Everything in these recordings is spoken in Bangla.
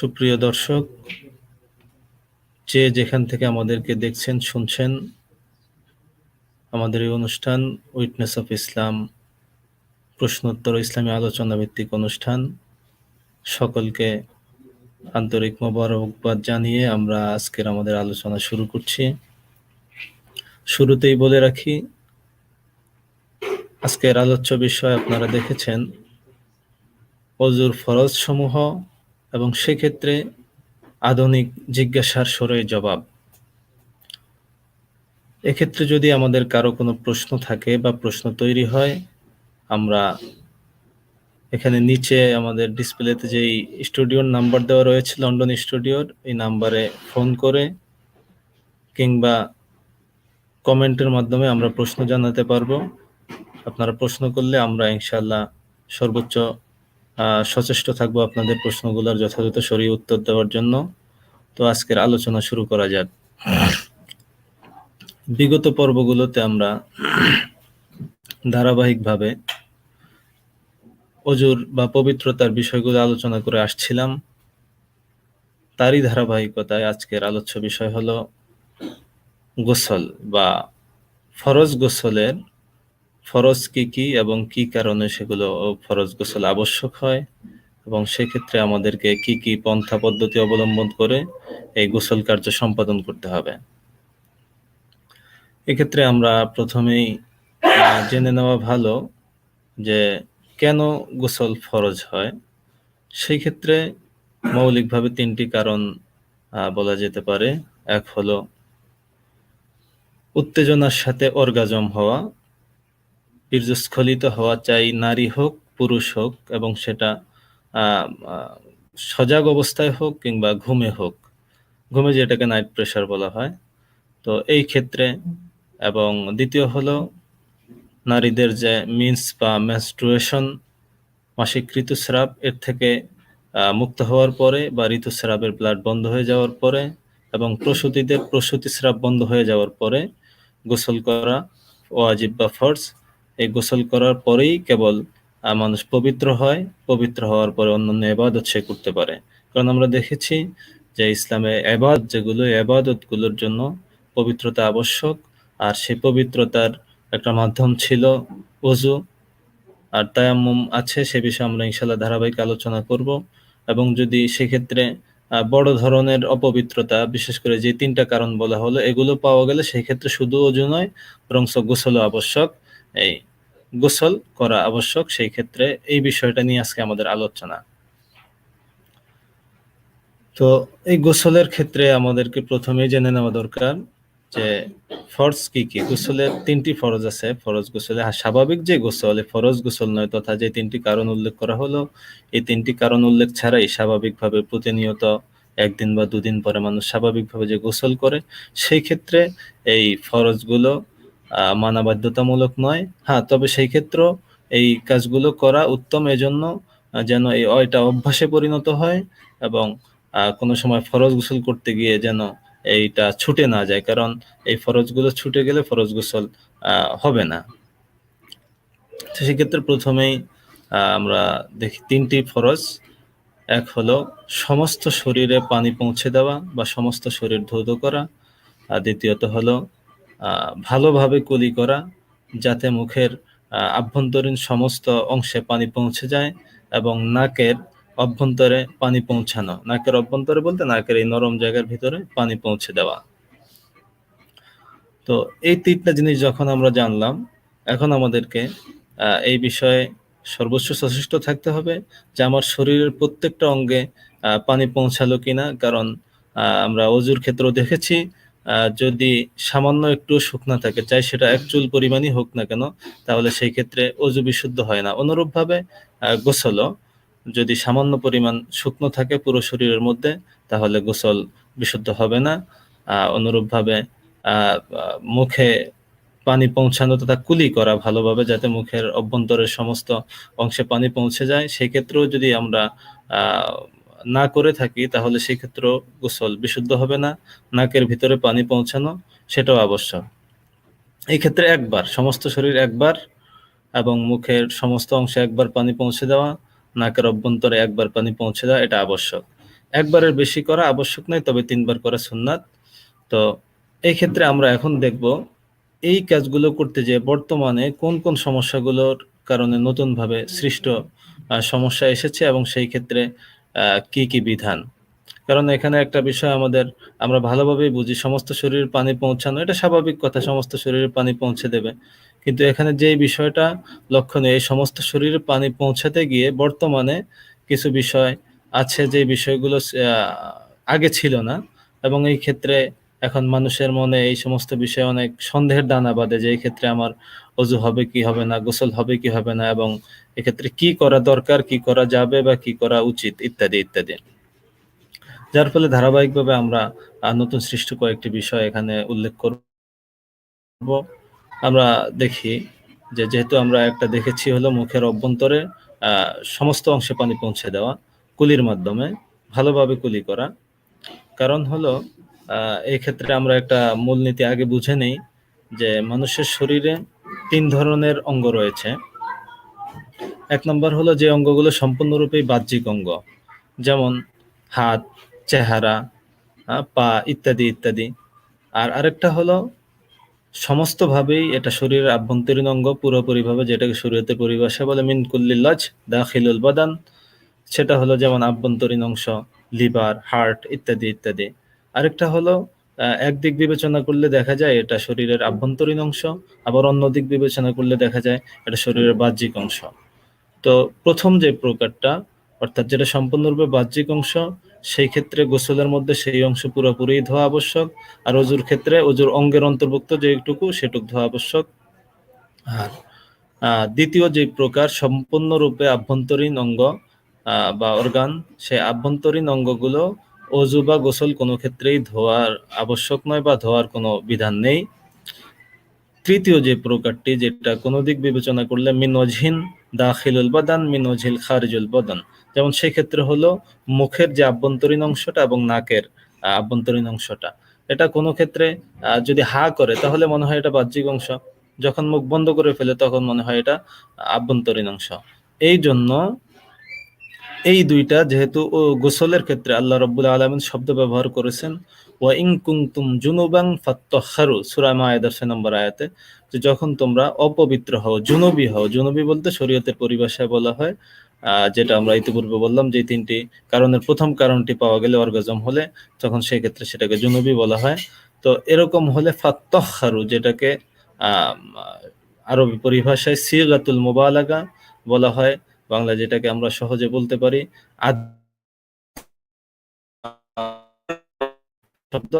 সুপ্রিয় দর্শক, যে যেখান থেকে আমাদেরকে দেখছেন, শুনছেন, আমাদের এই অনুষ্ঠান উইটনেস অফ ইসলাম প্রশ্নোত্তর ইসলামী আলোচনা ভিত্তিক অনুষ্ঠান, সকলকে আন্তরিক মোবারকবাদ জানিয়ে আমরা আজকের আমাদের আলোচনা শুরু করছি। শুরুতেই বলে রাখি, আজকের আলোচ্য বিষয় আপনারা দেখেছেন, অজুর ফরজ সমূহ এবং সেক্ষেত্রে আধুনিক জিজ্ঞাসার সরই জবাব। এক্ষেত্রে যদি আমাদের কারও কোনো প্রশ্ন থাকে বা প্রশ্ন তৈরি হয়, আমরা এখানে নিচে আমাদের ডিসপ্লেতে যেই স্টুডিওর নাম্বার দেওয়া রয়েছে, লন্ডন স্টুডিওর, এই নাম্বারে ফোন করে কিংবা কমেন্টের মাধ্যমে আমরা প্রশ্ন জানাতে পারব। আপনারা প্রশ্ন করলে আমরা ইনশাল্লাহ সর্বোচ্চ সচেষ্ট থাকব আপনাদের প্রশ্নগুলোর যথাযথ সরিয়ে উত্তর দেওয়ার জন্য। তো আজকের আলোচনা শুরু করা যাক। বিগত পর্বগুলোতে আমরা ধারাবাহিকভাবে অজুর বা পবিত্রতার বিষয়গুলো আলোচনা করে আসছিলাম। তারই ধারাবাহিকতায় আজকের আলোচ্য বিষয় হলো গোসল বা ফরজ গোসলের ফরজ কি কি এবং কি কারণে সেগুলো ফরজ গোসল আবশ্যক হয়? এবং সেক্ষেত্রে আমাদেরকে কি কি পন্থা পদ্ধতি অবলম্বন করে এই গোসল কার্য সম্পাদন করতে হবে? এক্ষেত্রে আমরা প্রথমেই জেনে নেওয়া ভালো যে কেন গোসল ফরজ হয়? সেই ক্ষেত্রে মৌলিকভাবে তিনটি কারণ বলা যেতে পারে। এক হলো, উত্তেজনার সাথে অর্গাজম হওয়া। বীর্যস্খলিত হওয়া চাই, নারী হোক, পুরুষ হোক, এবং সেটা সজাগ অবস্থায় হোক কিংবা ঘুমে হোক। ঘুমে যেটাকে নাইট প্রেশার বলা হয়। তো এই ক্ষেত্রে, এবং দ্বিতীয় হলো, নারীদের যে মিন্স বা মেনস্ট্রুয়েশন মাসিক ঋতুস্রাব, এর থেকে মুক্ত হওয়ার পরে বা ঋতুস্রাবের ব্লাড বন্ধ হয়ে যাওয়ার পরে, এবং প্রসূতিদের প্রসূতি স্রাব বন্ধ হয়ে যাওয়ার পরে গোসল করা, ওয়াজিব বা ফর্স এই গোসল করার পরেই কেবল মানুষ পবিত্র হয়, পবিত্র হওয়ার পরে অন্যান্য এবাদত সে করতে পারে। কারণ আমরা দেখেছি যে ইসলামে এবাদ যেগুলো এবাদতগুলোর জন্য পবিত্রতা আবশ্যক, আর সেই পবিত্রতার একটা মাধ্যম ছিল অজু আর তায়াম্মুম আছে, সে বিষয়ে আমরা ইনশাল্লাহ ধারাবাহিক আলোচনা করব। এবং যদি সেক্ষেত্রে বড় ধরনের অপবিত্রতা, বিশেষ করে যে তিনটা কারণ বলা হলো, এগুলো পাওয়া গেলে সেক্ষেত্রে শুধু অজু নয়, বরং গোসলও আবশ্যক। এই গোসল করা আবশ্যক, সেই ক্ষেত্রে এই বিষয়টা নিয়ে আজকে আমাদের আলোচনা। তো এই গোসলের ক্ষেত্রে আমাদেরকে প্রথমে জেনে নেওয়া দরকার যে ফরজ কি কি? গোসলের তিনটি ফরজ আছে, ফরজ গোসলে স্বাভাবিক যে গোসল ফরজ গোসল নয়, তথা যে তিনটি কারণ উল্লেখ করা হলো, এই তিনটি কারণ উল্লেখ ছাড়াই স্বাভাবিকভাবে প্রতিনিয়ত একদিন বা দুদিন পরে মানুষ স্বাভাবিকভাবে যে গোসল করে, সেই ক্ষেত্রে এই ফরজগুলো মানা বাধ্যতামূলক নয়। হ্যাঁ তবে সেই ক্ষেত্রে এই কাজগুলো করা উত্তম। এজন্য যেন এই অয়টা অভ্যাসে পরিণত হয় এবং কোনো সময় ফরজ গোসল করতে গিয়ে যেন এইটা ছুটে না যায়। কারণ এই ফরজগুলো ছুটে গেলে ফরজ গোসল হবে না। সেক্ষেত্রে প্রথমেই আমরা দেখি তিনটি ফরজ। এক হলো সমস্ত শরীরে পানি পৌঁছে দেওয়া বা সমস্ত শরীর ধৌত করা। আর দ্বিতীয়ত হলো ভালোভাবে কুলি করা, যাতে মুখের আভ্যন্তরীণ সমস্ত অংশে পানি পৌঁছে যায় এবং নাকের অভ্যন্তরে পানি পৌঁছানো। নাকের অভ্যন্তরে বলতে নাকের এই নরম জায়গার ভিতরে পানি পৌঁছে দেওয়া। তো এই তিনটা জিনিস যখন আমরা জানলাম, এখন আমাদেরকে এই বিষয়ে সর্বোচ্চ সচেষ্ট থাকতে হবে যে আমার শরীরের প্রত্যেকটা অঙ্গে পানি পৌঁছালো কিনা। কারণ আমরা অজুর ক্ষেত্রেও দেখেছি যদি সামান্য একটু শুকনা থাকে, চাই সেটা এক চুল পরিমাণই হোক না কেন, তাহলে সেই ক্ষেত্রে অজু বিশুদ্ধ হয় না। অনুরূপভাবে গোসলও যদি সামান্য পরিমাণ শুকনো থাকে পুরো শরীরের মধ্যে, তাহলে গোসল বিশুদ্ধ হবে না। অনুরূপভাবে মুখে পানি পৌঁছানো তথা কুলি করা ভালোভাবে যাতে মুখের অভ্যন্তরের সমস্ত অংশে পানি পৌঁছে যায়, সেক্ষেত্রেও যদি আমরা না করে থাকি, তাহলে সেক্ষেত্রেও গোসল বিশুদ্ধ হবে না, নাকের ভিতরে পানি পৌঁছানো, সেটাও আবশ্যক। এই ক্ষেত্রে একবার, সমস্ত শরীর একবার এবং মুখের সমস্ত অংশে একবার পানি পৌঁছে দেওয়া, নাকের অভ্যন্তরে একবার পানি পৌঁছে দেওয়া, এটা আবশ্যক। একবারের বেশি করা আবশ্যক নয়, তবে তিনবার করা সুন্নাত। তো এই ক্ষেত্রে আমরা এখন দেখব, এই কাজগুলো করতে যে বর্তমানে কোন কোন সমস্যাগুলোর কারণে নতুনভাবে সৃষ্ট সমস্যা এসেছে এবং সেই ক্ষেত্রে কি কি বিধান? কারণ এখানে একটা বিষয় আমাদের, আমরা ভালোভাবেই বুঝি, সমস্ত শরীরের পানি পৌঁছানো, এটা স্বাভাবিক কথা, সমস্ত শরীরের পানি পৌঁছে দেবে। কিন্তু এখানে যে বিষয়টা লক্ষণীয়, এই সমস্ত শরীরের পানি পৌঁছাতে গিয়ে বর্তমানে কিছু বিষয় আছে যে বিষয়গুলো আগে ছিল না, এবং এই ক্ষেত্রে এখন মানুষের মনে এই সমস্ত বিষয়ে অনেক সন্দেহের দানা বাঁধে যে এই ক্ষেত্রে আমার অজু হবে কি হবে না, গোসল হবে কি হবে না এবং এক্ষেত্রে কি করা দরকার, কি করা যাবে বা কি করা উচিত ইত্যাদি ইত্যাদি। যার ফলে ধারাবাহিকভাবে আমরা নতুন সৃষ্ট কয়েকটি বিষয় এখানে উল্লেখ করব। আমরা দেখি যে যেহেতু আমরা একটা দেখেছি হলো মুখের অভ্যন্তরে সমস্ত অংশে পানি পৌঁছে দেওয়া, কুলির মাধ্যমে, ভালোভাবে কুলি করা। কারণ হলো এই ক্ষেত্রে আমরা একটা মূলনীতি আগে বুঝে নেই যে মানুষের শরীরে তিন ধরনের অঙ্গ রয়েছে। এক নম্বর হলো যে অঙ্গগুলো সম্পূর্ণরূপেই বাহ্যিক অঙ্গ, যেমন হাত, চেহারা পা ইত্যাদি ইত্যাদি। আর আরেকটা হলো সমস্তভাবেই এটা শরীরের আভ্যন্তরীণ অঙ্গ, পুরোপুরিভাবে যেটাকে শরীয়তে পরিভাষা বলে মিন কুল্লিল্লাজ দাখিলুল বাদান। সেটা হলো যেমন আভ্যন্তরীণ অংশ, লিভার, হার্ট ইত্যাদি ইত্যাদি। আরেকটা হলো একদিক বিবেচনা করলে দেখা যায় এটা শরীরের আভ্যন্তরীণ অংশ, আবার অন্য দিক বিবেচনা করলে দেখা যায় এটা শরীরের বাহ্যিক অংশ। তো প্রথম যে প্রকারটা, অর্থাৎ যেটা সম্পূর্ণরূপে বাহ্যিক অংশ, সেই ক্ষেত্রে গোসলের মধ্যে সেই অংশ পুরোপুরি ধোয়া আবশ্যক, আর অজুর ক্ষেত্রে অজুর অঙ্গের অন্তর্ভুক্ত যেটুকু সেটুকু ধোয়া আবশ্যক। আর দ্বিতীয় যে প্রকার সম্পূর্ণরূপে আভ্যন্তরীণ অঙ্গ বা অর্গান সেই আভ্যন্তরীণ অঙ্গগুলো অজু বা গোসল কোনো ক্ষেত্রেই ধোয়ার আবশ্যক নয় বা ধোয়ার কোনো বিধান নেই। তৃতীয় যে প্রকারটি, যেটা কোনো দিক বিবেচনা করলে মিনজহিন দাখিলুল বাদান মিনজহিল খারিজুল বাদান। যেমন সেক্ষেত্রে হলো মুখের যে আভ্যন্তরীণ অংশটা এবং নাকের আভ্যন্তরীণ অংশটা। এটা কোনো ক্ষেত্রে যদি হা করে, তাহলে মনে হয় এটা বাহ্যিক অংশ। যখন মুখ বন্ধ করে ফেলে, তখন মনে হয় এটা আভ্যন্তরীণ অংশ। এই জন্য এই দুইটা যেহেতু, ও, গোসলের ক্ষেত্রে আল্লাহ রব্বুল আলমিন শব্দ ব্যবহার করেছেন, ওয়া ইং কুংতুম জুনুবাং ফাত্তাহারু সূরা মায়েদার ছয় নম্বর আয়াতে, যে যখন তোমরা অপবিত্র হও, জুনবি হও, জুনবি বলতে শরীয়তের পরিভাষায় বলা হয় যেটা আমরা ইতিপূর্বে বললাম যে তিনটি কারণের প্রথম কারণটি পাওয়া গেলে অর্গাজম হলে, তখন সেই ক্ষেত্রে সেটাকে জুনবি বলা হয়। তো এরকম হলে ফাত্তাহারু যেটাকে আরবি পরিভাষায় সিগাতুল মোবালাগা বলা হয় বাংলা যেটাকে আমরা সহজে বলতে পারি শব্দ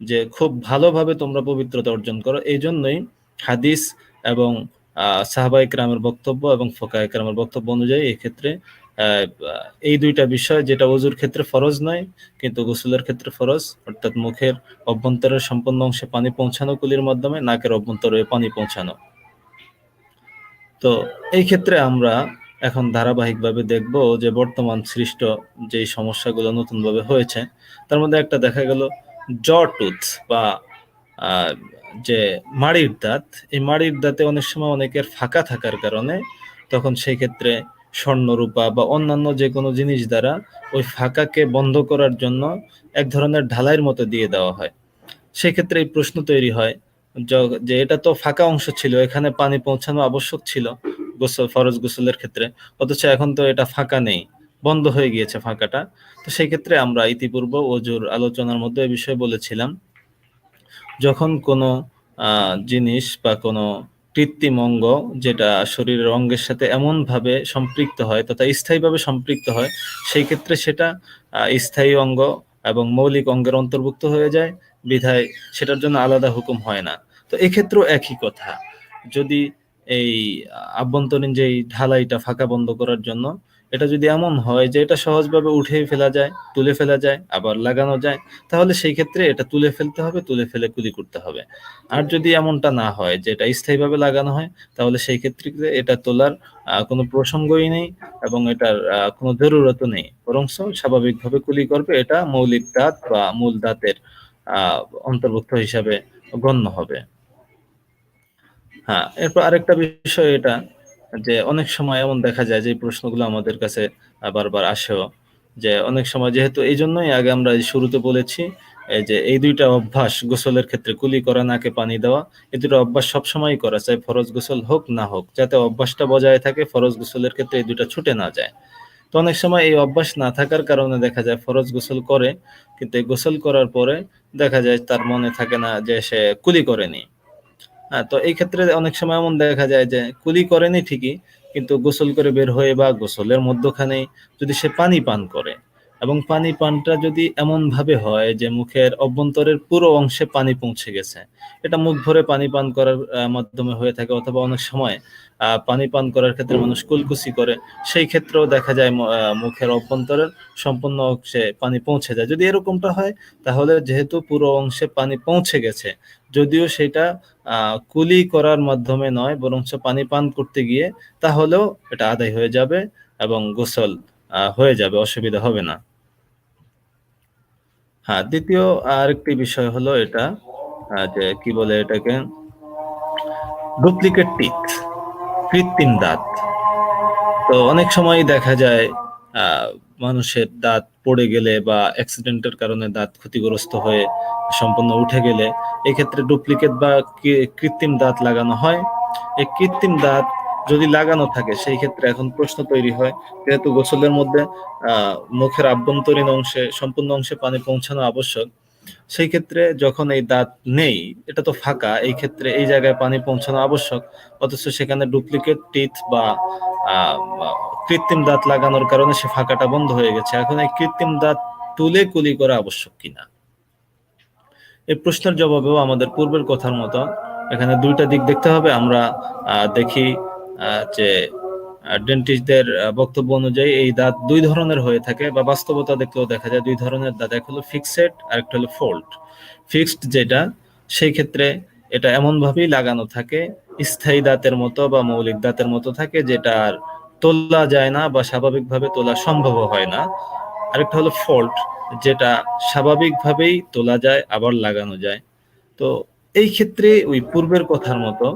যে খুব ভালোভাবে তোমরা পবিত্রতা অর্জন করো। এই জন্যই হাদিস এবং সাহাবাই ক্রামের বক্তব্য এবং ফোকা ক্রামের বক্তব্য অনুযায়ী এই ক্ষেত্রে এই দুইটা বিষয় যেটা অজুর ক্ষেত্রে ফরজ নয়, কিন্তু গোসলের ক্ষেত্রে ফরজ, অর্থাৎ মুখের অভ্যন্তরের সম্পূর্ণ অংশে পানি পৌঁছানো কুলির মাধ্যমে, নাকের অভ্যন্তরে পানি পৌঁছানো। তো এই ক্ষেত্রে আমরা এখন ধারাবাহিকভাবে দেখব যে বর্তমান সৃষ্ট যে সমস্যাগুলো নতুনভাবে হয়েছে, তার মধ্যে একটা দেখা গেল টুথ বা যে মাড়ির দাঁত, এই মাড়ির দাঁতে অনেক সময় অনেকের ফাঁকা থাকার কারণে তখন সেই ক্ষেত্রে স্বর্ণরূপা বা অন্যান্য যে কোনো জিনিস দ্বারা ওই ফাঁকাকে বন্ধ করার জন্য এক ধরনের ঢালাইয়ের মতো দিয়ে দেওয়া হয়। সেক্ষেত্রে এই প্রশ্ন তৈরি হয় যে এটা তো ফাঁকা অংশ ছিল, এখানে পানি পৌঁছানো আবশ্যক ছিল। গোসল, ফরজ গোসলের ক্ষেত্রে। অথচ এখন তো এটা ফাঁকা নেই, বন্ধ হয়ে গিয়েছে ফাঁকাটা। তো সেই ক্ষেত্রে আমরা ইতিপূর্ব ওজুর আলোচনার মধ্যে এ বিষয়ে বলেছিলাম, যখন কোনো জিনিস বা কোনো কৃত্রিম অঙ্গ যেটা শরীরের অঙ্গের সাথে এমনভাবে সম্পৃক্ত হয়, তথা স্থায়ীভাবে সম্পৃক্ত হয়, সেই ক্ষেত্রে সেটা স্থায়ী অঙ্গ এবং মৌলিক অঙ্গের অন্তর্ভুক্ত হয়ে যায়, বিধায় সেটার জন্য আলাদা হুকুম হয় না। তো এক্ষেত্রেও একই কথা। যদি এই আভ্যন্তরীণ যে ঢালাইটা ফাঁকা বন্ধ করার জন্য, এটা যদি এমন হয় যে এটা সহজভাবে উঠে ফেলা যায়, তুলে ফেলা যায়, আবার লাগানো যায়, তাহলে সেই ক্ষেত্রে এটা তুলে ফেলতে হবে, তুলে ফেলে কুলি করতে হবে। আর যদি এমনটা না হয় যে এটা স্থায়ীভাবে লাগানো হয়, তাহলে সেই ক্ষেত্রে এটা তোলার কোনো প্রসঙ্গই নেই এবং এটার কোনো জরুরতও নেই। বরং স্বাভাবিকভাবে কুলি করবে, এটা মৌলিক দাঁত বা মূল দাঁতের অন্তর্ভুক্ত হিসাবে গণ্য হবে। হ্যাঁ। এরপর আরেকটা বিষয় এটা, যে অনেক সময় এমন দেখা যায় যে প্রশ্নগুলো আমাদের কাছে বারবার আসেও, যে অনেক সময় যেহেতু এই জন্যই আগে আমরা শুরুতে বলেছি যে এই দুইটা অভ্যাস গোসলের ক্ষেত্রে কুলি করা, নাকে পানি দেওয়া, এই দুটো অভ্যাস সবসময় করা চাই ফরজ গোসল হোক না হোক, যাতে অভ্যাসটা বজায় থাকে, ফরজ গোসলের ক্ষেত্রে এই দুইটা ছুটে না যায়। তো অনেক সময় এই অভ্যাস না থাকার কারণে দেখা যায় ফরজ গোসল করে, কিন্তু গোসল করার পরে দেখা যায় তার মনে থাকে না যে সে কুলি করেনি। হ্যাঁ তো এই ক্ষেত্রে অনেক সময় এমন দেখা যায় যে কুলি করেনি ঠিকই, কিন্তু গোসল করে বের হয়ে বা গোসলের মধ্যখানে যদি সে পানি পান করে। এবং পানি পানটা যদি এমন ভাবে হয় যে মুখের অভ্যন্তরের পুরো অংশে পানি পৌঁছে গেছে এটা মুখ ভরে পানি পান করার মাধ্যমে হয়ে থাকে অথবা অনেক সময় আহ, পানি পান করার ক্ষেত্রে মানুষ কুলকুচি করে সেই ক্ষেত্রেও দেখা যায় মুখের অভ্যন্তরের সম্পূর্ণ অংশে পানি পৌঁছে যায়। যদি এরকমটা হয় তাহলে যেহেতু পুরো অংশে পানি পৌঁছে গেছে যদিও সেটা আহ, কুলি করার মাধ্যমে নয় বরঞ্চ পানি পান করতে গিয়ে তাহলেও এটা আদায় হয়ে যাবে এবং গোসল হয়ে যাবে অসুবিধা হবে না। হ্যাঁ দ্বিতীয় আরেকটি বিষয় হলো এটা যে কি বলে এটাকে? ডুপ্লিকেট টিথ কৃত্রিম দাঁত। তো অনেক সময় দেখা যায় মানুষের দাঁত পড়ে গেলে বা অ্যাক্সিডেন্টের কারণে দাঁত ক্ষতিগ্রস্ত হয়ে সম্পূর্ণ উঠে গেলে, এক্ষেত্রে ডুপ্লিকেট বা কৃত্রিম দাঁত লাগানো হয়। এই কৃত্রিম দাঁত যদি লাগানো থাকে, সেই ক্ষেত্রে এখন প্রশ্ন তৈরি হয়, যেহেতু গোসলের মধ্যে মুখের আভ্যন্তরীণ অংশে, সম্পূর্ণ অংশে পানি পৌঁছানো আবশ্যক, সেই ক্ষেত্রে যখন এই দাঁত নেই, এটা তো ফাঁকা, এই ক্ষেত্রে এই জায়গায় পানি পৌঁছানো আবশ্যক, অথচ সেখানে ডুপ্লিকেট টিথ বা কৃত্রিম দাঁত লাগানোর কারণে সে ফাঁকাটা বন্ধ হয়ে গেছে। এখন এই কৃত্রিম দাঁত তুলে কুলি করা আবশ্যক কিনা? এই প্রশ্নের জবাবেও আমাদের পূর্বের কথার মতো, এখানে দুইটা দিক দেখতে হবে। আমরা দেখি যে ডেন্টিস্টদের বক্তব্য অনুযায়ী এই দাঁত দুই ধরনের হয়ে থাকে বা বাস্তবতা দেখলেও দেখা যায়। দুই ধরনের দাঁত, এক হলো ফিক্সেড আর একটা হলো ফোল্ড ফিক্সড যেটা, সেই ক্ষেত্রে এটা এমন ভাবেই লাগানো থাকে, স্থায়ী দাঁতের মতো বা মৌলিক দাঁতের মতো থাকে, যেটা আর তোলা যায় না বা স্বাভাবিকভাবে তোলা সম্ভব হয় না। আরেকটা হলো ফল্ট যেটা স্বাভাবিকভাবেই তোলা যায়, আবার লাগানো যায়। তো এই ক্ষেত্রে ওই পূর্বের কথার মতো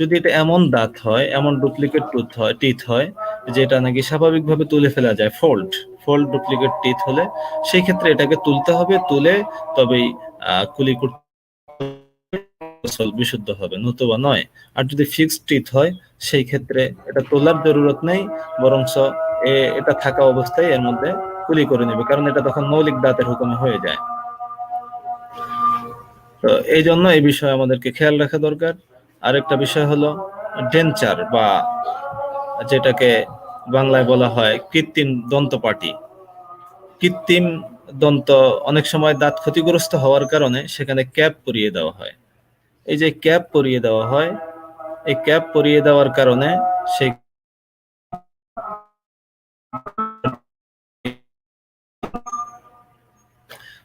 যদি এটা এমন দাঁত হয়, এমন ডুপ্লিকেট টুথ হয় টিথ হয় যেটা নাকি স্বাভাবিকভাবে তুলে ফেলা যায় ফোল্ড ফোল্ড ডুপ্লিকেট টিথ হলে, সেই ক্ষেত্রে এটাকে তুলতে হবে, তুলে তবেই কুলি বিশুদ্ধ হবে, নতুবা নয়। আর যদি ফিক্সড টিথ হয়, সেই ক্ষেত্রে এটা তোলার জরুরত নেই এ- এটা থাকা অবস্থায় এর মধ্যে কুলি করে নেবে, কারণ এটা তখন মৌলিক দাঁতের হুকুমে হয়ে যায়। তো এই জন্য এই বিষয়ে আমাদেরকে খেয়াল রাখা দরকার। আরেকটা বিষয় হলো ডেঞ্চার বা যেটাকে বাংলায় বলা হয় কৃত্রিম দন্ত দন্তপাটি কৃত্রিম দন্ত অনেক সময় দাঁত ক্ষতিগ্রস্ত হওয়ার কারণে সেখানে ক্যাপ পরিয়ে দেওয়া হয়। এই যে ক্যাপ পরিয়ে দেওয়া হয়, এই ক্যাপ পরিয়ে দেওয়ার কারণে সেই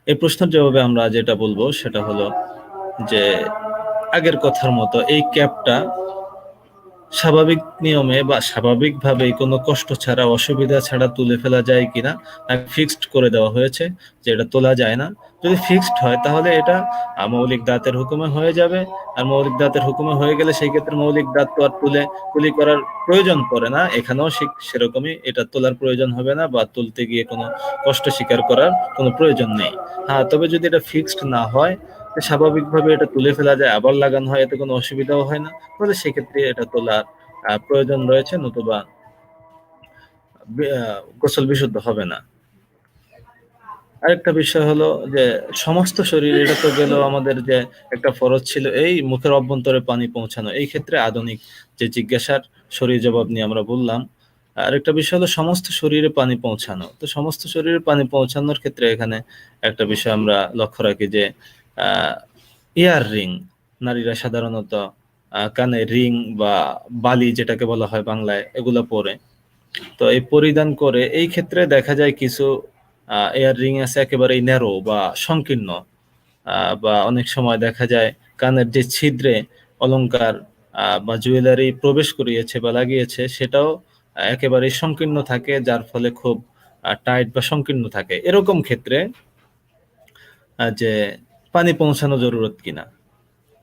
এই প্রশ্নের জবাবে আমরা যেটা বলব সেটা হলো যে আগের কথার মতো এই ক্যাপটা স্বাভাবিক নিয়মে বা স্বাভাবিকভাবে কোনো কষ্ট ছাড়া, অসুবিধা ছাড়া তুলে ফেলা যায় কিনা ফিক্সড করে দেওয়া হয়েছে, যে এটা তোলা যায় না। যদি ফিক্সড হয়, তাহলে এটা মৌলিক দাঁতের হুকুমে হয়ে যাবে। আর মৌলিক দাঁতের হুকুমে হয়ে গেলে সেই ক্ষেত্রে মৌলিক দাঁত তো আর তুলে কুলি করার প্রয়োজন পড়ে না। এখানেও সেরকমই এটা তোলার প্রয়োজন হবে না বা তুলতে গিয়ে কোনো কষ্ট স্বীকার করার কোনো প্রয়োজন নেই। হ্যাঁ তবে যদি এটা ফিক্সড না হয় স্বাভাবিকভাবে এটা তুলে ফেলা যায়, আবার লাগানো হয়, এতে কোনো অসুবিধাও হয় না। তাহলে সেক্ষেত্রে এটা তোলার প্রয়োজন রয়েছে, নতুবা গোসল বিশুদ্ধ হবে না। আরেকটা বিষয় হলো যে, সমস্ত শরীর এটা তো গেল আমাদের যে একটা ফরজ ছিল, এই মুখের অভ্যন্তরে পানি পৌঁছানো, এই ক্ষেত্রে আধুনিক যে জিজ্ঞাসার শরীর জবাব নিয়ে আমরা বললাম। আরেকটা বিষয় হলো সমস্ত শরীরে পানি পৌঁছানো, তো সমস্ত শরীরে পানি পৌঁছানোর ক্ষেত্রে এখানে একটা বিষয় আমরা লক্ষ্য রাখি যে ইয়ার রিং নারীরা সাধারণত কানে রিং বা বালি যেটাকে বলা হয় বাংলায় এগুলো পরে। তো এই পরিধান করে এই ক্ষেত্রে দেখা যায় কিছু এয়ার রিং আছে একেবারেই ন্যারো বা সংকীর্ণ। বা অনেক সময় দেখা যায় কানের যে ছিদ্রে অলংকার আহ, বা জুয়েলারি প্রবেশ করিয়েছে বা লাগিয়েছে সেটাও একেবারেই সংকীর্ণ থাকে যার ফলে খুব টাইট বা সংকীর্ণ থাকে। এরকম ক্ষেত্রে যে পানি পৌঁছানো জরুরত কিনা?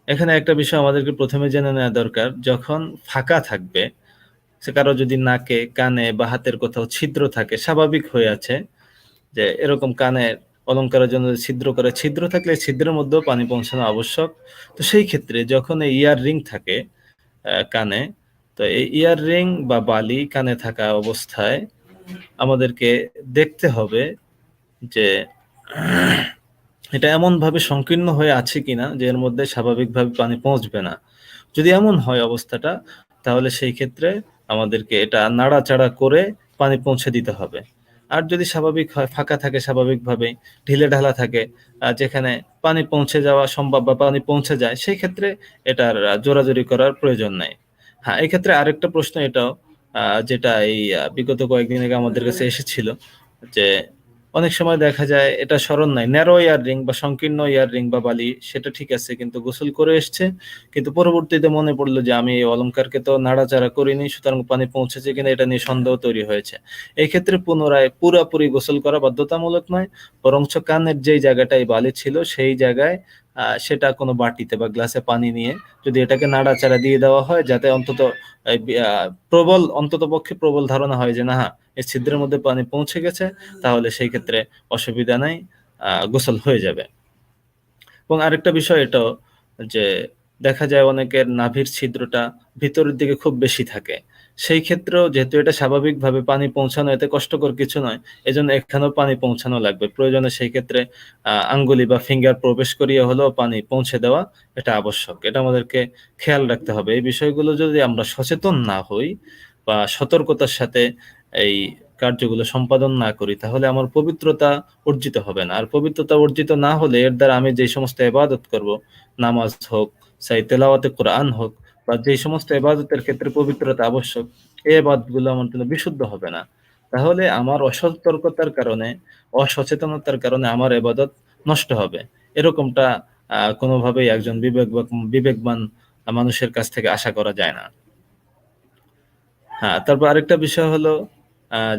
এখানে একটা বিষয় আমাদেরকে প্রথমে জেনে নেওয়া দরকার, যখন ফাঁকা থাকবে, সে কারও যদি নাকে, কানে বা হাতের কোথাও ছিদ্র থাকে, স্বাভাবিক হয়ে আছে যে এরকম কানের অলঙ্কারের জন্য ছিদ্র করে, ছিদ্র থাকলে ছিদ্রের মধ্যেও পানি পৌঁছানো আবশ্যক। তো সেই ক্ষেত্রে যখন এই ইয়ার রিং থাকে কানে, তো এই ইয়ার রিং বা বালি কানে থাকা অবস্থায় আমাদেরকে দেখতে হবে যে এটা এমনভাবে সংকীর্ণ হয়ে আছে কিনা যে এর মধ্যে স্বাভাবিকভাবে পানি পৌঁছবে না। যদি এমন হয় অবস্থাটা, তাহলে সেই ক্ষেত্রে আমাদেরকে এটা নাড়াচাড়া করে পানি পৌঁছে দিতে হবে। আর যদি স্বাভাবিক হয়, ফাঁকা থাকে স্বাভাবিকভাবে ঢিলে ঢালা থাকে যেখানে পানি পৌঁছে যাওয়া সম্ভব বা পানি পৌঁছে যায়, সেই ক্ষেত্রে এটার জোরাজোরি করার প্রয়োজন নাই। হ্যাঁ এই ক্ষেত্রে আরেকটা প্রশ্ন এটাও যেটা এই বিগত কয়েকদিন আগে আমাদের কাছে এসেছিল যে অনেক সময় দেখা যায় এটা স্মরণ নাই। ন্যারো ইয়াররিং বা সংকীর্ণ ইয়াররিং বা বালি, সেটা ঠিক আছে কিন্তু গোসল করে এসছে। কিন্তু পরবর্তীতে মনে পড়ল যে আমি এই অলঙ্কারকে তো নাড়াচাড়া করিনি, সুতরাং পানি পৌঁছেছে কিনা এটা নিয়ে সন্দেহ তৈরি হয়েছে। এই ক্ষেত্রে পুনরায় পুরাপুরি গোসল করা বাধ্যতামূলক নয়, বরঞ্চ কানের যেই জায়গাটাই বালি ছিল, সেই জায়গায় সেটা কোনো বাটিতে বা গ্লাসে পানি নিয়ে যদি এটাকে নাড়াচাড়া দিয়ে দেওয়া হয়, যাতে অন্তত প্রবল, অন্তত পক্ষে প্রবল ধারণা হয় যে না হ্যাঁ এই ছিদ্রের মধ্যে পানি পৌঁছে গেছে, তাহলে সেই ক্ষেত্রে অসুবিধা নাই গোসল হয়ে যাবে। এবং আরেকটা বিষয় এটাও যে দেখা যায় অনেকের নাভির ছিদ্রটা ভিতরের দিকে খুব বেশি থাকে। সেই ক্ষেত্রেও যেহেতু এটা স্বাভাবিকভাবে পানি পৌঁছানো এতে কষ্টকর কিছু নয়, এজন্য এখানেও পানি পৌঁছানো লাগবে। প্রয়োজনে সেই ক্ষেত্রে আঙ্গুলি বা ফিঙ্গার প্রবেশ করিয়ে হলেও পানি পৌঁছে দেওয়া এটা আবশ্যক। এটা আমাদেরকে খেয়াল রাখতে হবে। এই বিষয়গুলো যদি আমরা সচেতন না হই বা সতর্কতার সাথে এই কার্যগুলো সম্পাদন না করি, তাহলে আমার পবিত্রতা অর্জিত হবে না। আর পবিত্রতা অর্জিত না হলে এর দ্বারা আমি যে সমস্ত এবাদত করব, নামাজ হোক সাই তেলাওয়াতে কোরআন হোক বা যে সমস্ত এবাদতের ক্ষেত্রে পবিত্রতা আবশ্যক এই এবাদতগুলো আমার জন্য বিশুদ্ধ হবে না। তাহলে আমার অসতর্কতার কারণে, অসচেতনতার কারণে আমার এবাদত নষ্ট হবে। এরকমটা কোনোভাবেই একজন বিবেক, বিবেকবান মানুষের কাছ থেকে আশা করা যায় না। হ্যাঁ তারপর আরেকটা বিষয় হলো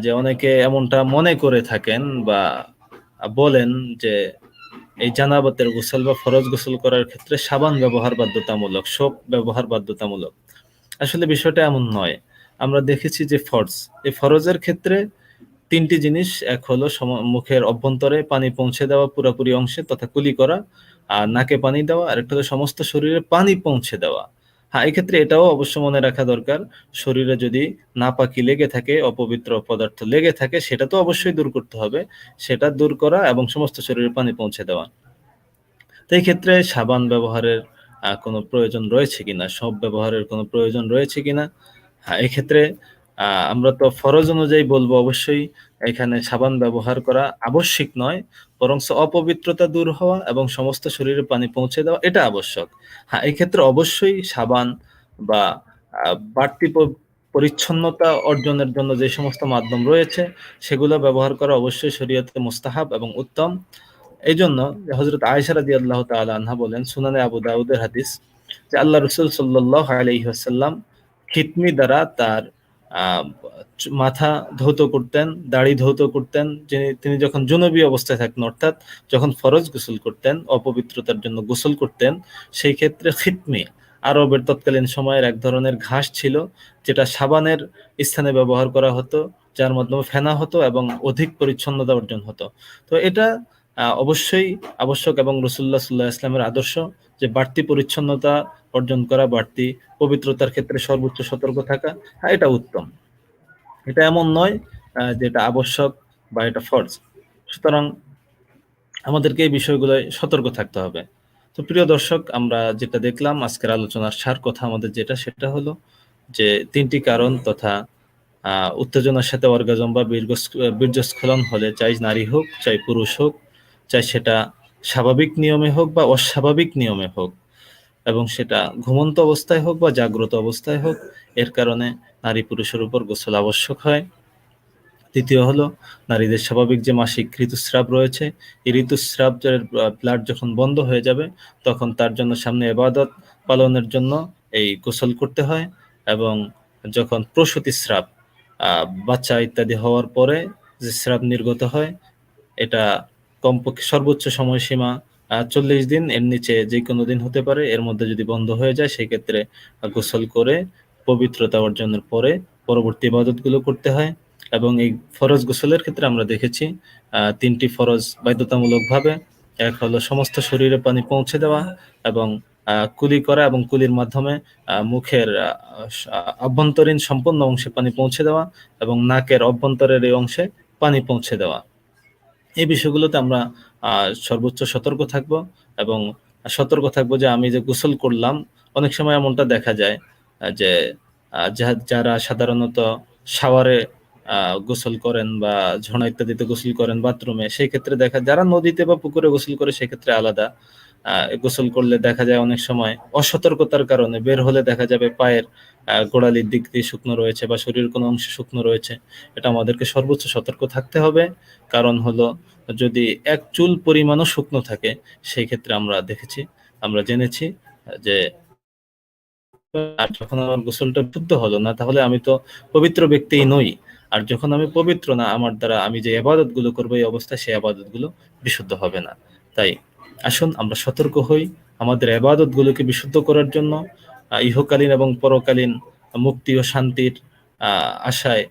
যে অনেকে এমনটা মনে করে থাকেন বা বলেন যে এই জানাবাতের গোসল বা ফরজ গোসল করার ক্ষেত্রে সাবান ব্যবহার বাধ্যতামূলক, সোপ ব্যবহার বাধ্যতামূলক। আসলে বিষয়টা এমন নয়। আমরা দেখেছি যে ফরজ, এই ফরজের ক্ষেত্রে তিনটি জিনিস, এক হলো মুখের অভ্যন্তরে পানি পৌঁছে দেওয়া পুরোপুরি অংশে তথা কুলি করা, আর নাকে পানি দেওয়া আর একটা হলো সমস্ত শরীরে পানি পৌঁছে দেওয়া। হ্যাঁ এক্ষেত্রে এটাও অবশ্য মনে রাখা দরকার। শরীরে যদি নাপাকি লেগে থাকে, অপবিত্র পদার্থ লেগে থাকে, সেটা তো অবশ্যই দূর করতে হবে। সেটা দূর করা এবং সমস্ত শরীরে পানি পৌঁছে দেওয়া। তো এই ক্ষেত্রে সাবান ব্যবহারের কোনো প্রয়োজন রয়েছে কিনা? সব ব্যবহারের কোনো প্রয়োজন রয়েছে কিনা? হ্যাঁ এক্ষেত্রে আমরা তো ফরজ অনুযায়ী বলব অবশ্যই এখানে সাবান ব্যবহার করা আবশ্যিক নয় বরং অপবিত্রতা দূর হওয়া এবং সমস্ত শরীরে পানি পৌঁছে দেওয়া, এটা আবশ্যক। হ্যাঁ এই ক্ষেত্রে অবশ্যই সাবান বা বাড়তি পরিচ্ছন্নতা অর্জনের জন্য যে সমস্ত মাধ্যম রয়েছে, সেগুলো ব্যবহার করা অবশ্যই শরীয়তে মুস্তাহাব এবং উত্তম। এই জন্য হজরত আয়সারা দিয়ে আল্লাহ তালা আনহা বলেন, সুনানে আবু দাউদের হাদিস যে আল্লাহ রসুল সাল্লাহ আলহিহাসাল্লাম খিতমি দ্বারা তার মাথা ধৌত করতেন, দাড়ি ধৌত করতেন, যিনি তিনি যখন জনবী অবস্থায় থাকতেন, অর্থাৎ যখন ফরজ গোসল করতেন, অপবিত্রতার জন্য গোসল করতেন, সেই ক্ষেত্রে খিতমি আরবের তৎকালীন সময়ের এক ধরনের ঘাস ছিল, যেটা সাবানের স্থানে ব্যবহার করা হতো, যার মাধ্যমে ফেনা হতো এবং অধিক পরিচ্ছন্নতা অর্জন হতো। তো এটা অবশ্যই আবশ্যক এবং রসুল্লাহ সাল্লাহ ইসলামের আদর্শ যে বাড়তি পরিচ্ছন্নতা অর্জন করা, বাড়তি পবিত্রতার ক্ষেত্রে সর্বোচ্চ সতর্ক থাকা হ্যাঁ এটা উত্তম। এটা এমন নয় যেটা আবশ্যক বা এটা ফর্জ। সুতরাং আমাদেরকে এই বিষয়গুলোয় সতর্ক থাকতে হবে। তো প্রিয় দর্শক, আমরা যেটা দেখলাম, আজকের আলোচনার সার কথা আমাদের যেটা, সেটা হলো যে তিনটি কারণ তথা উত্তেজনার সাথে অর্গাজম বা বীর্যস্খলন হলে, চাই নারী হোক, চাই পুরুষ হোক চাই সেটা স্বাভাবিক নিয়মে হোক বা অস্বাভাবিক নিয়মে হোক, এবং সেটা ঘুমন্ত অবস্থায় হোক বা জাগ্রত অবস্থায় হোক, এর কারণে নারী পুরুষের উপর গোসল আবশ্যক হয়। দ্বিতীয় হলো, নারীদের স্বাভাবিক যে মাসিক ঋতুস্রাব রয়েছে, এই ঋতুস্রাবের ব্লাড যখন বন্ধ হয়ে যাবে, তখন তার জন্য সামনে এবাদত পালনের জন্য এই গোসল করতে হয়, এবং যখন প্রসূতি স্রাব বাচ্চা ইত্যাদি হওয়ার পরে যে স্রাব নির্গত হয়, এটা কমপক্ষে সর্বোচ্চ সময়সীমা চল্লিশ দিন, এর নিচে যে কোনো দিন হতে পারে, এর মধ্যে যদি বন্ধ হয়ে যায় সেই ক্ষেত্রে গোসল করে পবিত্রতা অর্জনের পরে পরবর্তী ইবাদতগুলো করতে হয়। এবং এই ফরজ গোসলের ক্ষেত্রে আমরা দেখেছি তিনটি ফরজ বাধ্যতামূলকভাবে। এক হলো সমস্ত শরীরে পানি পৌঁছে দেওয়া এবং কুলি করা এবং কুলির মাধ্যমে মুখের অভ্যন্তরীণ সম্পূর্ণ অংশে পানি পৌঁছে দেওয়া এবং নাকের অভ্যন্তরের এই অংশে পানি পৌঁছে দেওয়া। এই বিষয়গুলোতে আমরা সর্বোচ্চ সতর্ক থাকব এবং সতর্ক থাকব যে আমি যে গোসল করলাম, অনেক সময় এমনটা দেখা যায় যে যারা সাধারণত শাওয়ারে গোসল করেন বা ঝর্ণা ইত্যাদিতে গোসল করেন বাথরুমে, সেই ক্ষেত্রে দেখা, যারা নদীতে বা পুকুরে গোসল করে সেক্ষেত্রে আলাদা। গোসল করলে দেখা যায় অনেক সময় অসতর্কতার কারণে বের হলে দেখা যাবে পায়ের গোড়ালির দিক দিয়ে শুকনো রয়েছে বা শরীরের কোনো অংশ শুকনো রয়েছে। এটা আমাদেরকে সর্বোচ্চ সতর্ক থাকতে হবে। কারণ হলো যদি এক চুল পরিমাণও শুকনো থাকে সেই ক্ষেত্রে আমরা দেখেছি, আমরা জেনেছি যে আর যখন আমার গোসলটা শুদ্ধ হলো না, তাহলে আমি তো পবিত্র ব্যক্তিই নই। আর যখন আমি পবিত্র না, আমার দ্বারা আমি যে আবাদতগুলো করব, এই অবস্থায় সেই আবাদতগুলো বিশুদ্ধ হবে না। তাই আসুন, আমরা সতর্ক হই। আমাদের আবাদত গুলোকে বিশুদ্ধ করার জন্য ইহকালীন এবং পরকালীন মুক্তি ও শান্তির আশায়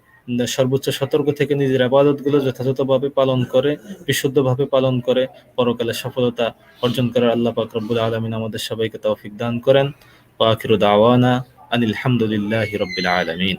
সর্বোচ্চ সতর্ক থেকে নিজের আবাদতগুলো যথাযথভাবে পালন করে, বিশুদ্ধভাবে পালন করে, পরকালে সফলতা অর্জন করার আল্লাহ পাক রব্বুল আলমিন আমাদের সবাইকে তৌফিক দান করেন। ওয়াকিরু দাওয়ানা আনিল হামদুলিল্লাহি রব্বিল আলামিন।